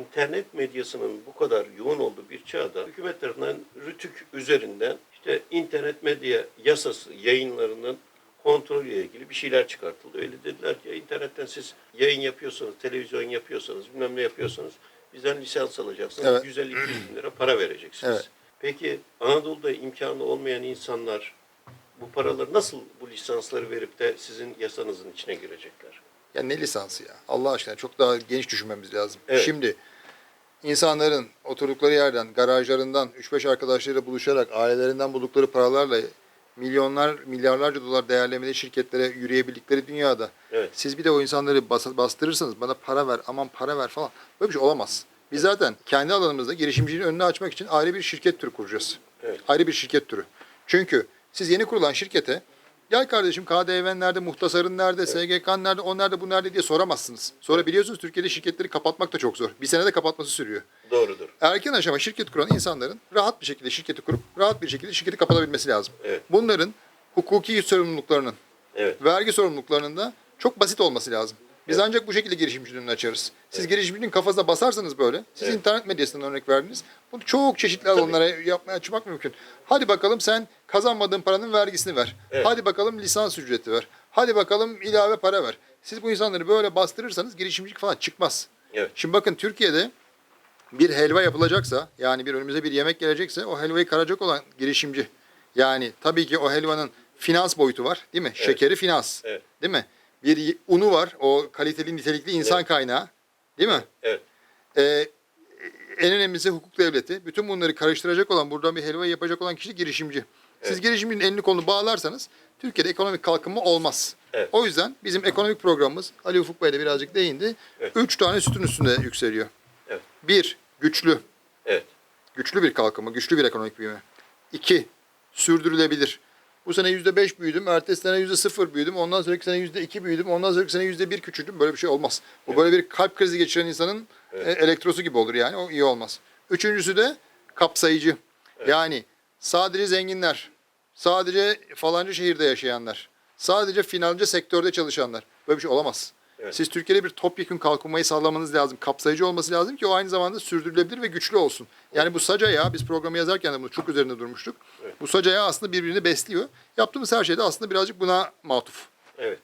internet medyasının bu kadar yoğun olduğu bir çağda hükümet tarafından rütük üzerinden işte internet medya yasası yayınlarının kontrolüyle ilgili bir şeyler çıkartıldı. Öyle dediler ki internetten siz yayın yapıyorsanız, televizyon yapıyorsanız, bilmem ne yapıyorsanız bizden lisans alacaksınız. Evet. 150 200 bin lira para vereceksiniz. Evet. Peki Anadolu'da imkanı olmayan insanlar bu paraları nasıl bu lisansları verip de sizin yasanızın içine girecekler? Ya ne lisansı ya? Allah aşkına çok daha geniş düşünmemiz lazım. Evet. Şimdi insanların oturdukları yerden, garajlarından 3-5 arkadaşlarıyla buluşarak ailelerinden buldukları paralarla milyonlar, milyarlarca dolar değerlemeli şirketlere yürüyebildikleri dünyada Evet. siz bir de o insanları bas- bastırırsanız bana para ver, aman para ver falan böyle bir şey olamaz. Biz zaten kendi alanımızda girişimciliğin önünü açmak için ayrı bir şirket türü kuracağız. Evet. Ayrı bir şirket türü. Çünkü siz yeni kurulan şirkete gel kardeşim KDV'n nerede, muhtasarın nerede, SGK'n nerede, o nerede, bu nerede diye soramazsınız. Sonra biliyorsunuz Türkiye'de şirketleri kapatmak da çok zor. Bir senede kapatması sürüyor. Doğrudur. Erken aşama şirket kuran insanların rahat bir şekilde şirketi kurup rahat bir şekilde şirketi kapatabilmesi lazım. Evet. Bunların hukuki sorumluluklarının, Evet. vergi sorumluluklarının da çok basit olması lazım. Biz ancak bu şekilde girişimciliğin önünü açarız. Siz girişimciliğin kafasına basarsanız böyle, siz Evet. internet medyasından örnek verdiniz. Bunu çok çeşitli alanlara yapmaya açmak mümkün. Hadi bakalım sen kazanmadığın paranın vergisini ver. Evet. Hadi bakalım lisans ücreti ver. Hadi bakalım ilave para ver. Siz bu insanları böyle bastırırsanız girişimcilik falan çıkmaz. Evet. Şimdi bakın Türkiye'de bir helva yapılacaksa yani bir önümüze bir yemek gelecekse o helvayı karacak olan girişimci. Yani tabii ki o helvanın finans boyutu var değil mi? Şekeri finans. Evet. Değil mi? Bir unu var o kaliteli nitelikli insan Evet. kaynağı. Değil mi? Evet. Ee, en önemlisi hukuk devleti. Bütün bunları karıştıracak olan, buradan bir helva yapacak olan kişi girişimci. Siz Evet. girişimcinin elini kolunu bağlarsanız Türkiye'de ekonomik kalkınma olmaz. Evet. O yüzden bizim ekonomik programımız Ali Ufuk Bey de birazcık değindi. Evet. Üç tane sütun üstünde yükseliyor. Evet. Bir, güçlü. Evet. Güçlü bir kalkınma, güçlü bir ekonomik büyüme. İki, sürdürülebilir. Bu sene yüzde beş büyüdüm, ertesi sene yüzde sıfır büyüdüm, ondan sonraki sene yüzde iki büyüdüm, ondan sonraki sene yüzde bir küçüldüm. Böyle bir şey olmaz. Bu böyle bir kalp krizi geçiren insanın Evet. e, elektrosu gibi olur yani. O iyi olmaz. Üçüncüsü de kapsayıcı. Yani sadece zenginler, sadece falanca şehirde yaşayanlar, sadece filanca sektörde çalışanlar. Böyle bir şey olamaz. Evet. Siz Türkiye'de bir topyekun kalkınmayı sağlamanız lazım. Kapsayıcı olması lazım ki o aynı zamanda sürdürülebilir ve güçlü olsun. Yani bu saca yağı biz programı yazarken de bunu çok üzerinde durmuştuk. Evet. Bu saca yağı aslında birbirini besliyor. Yaptığımız her şey de aslında birazcık buna matuf. Evet.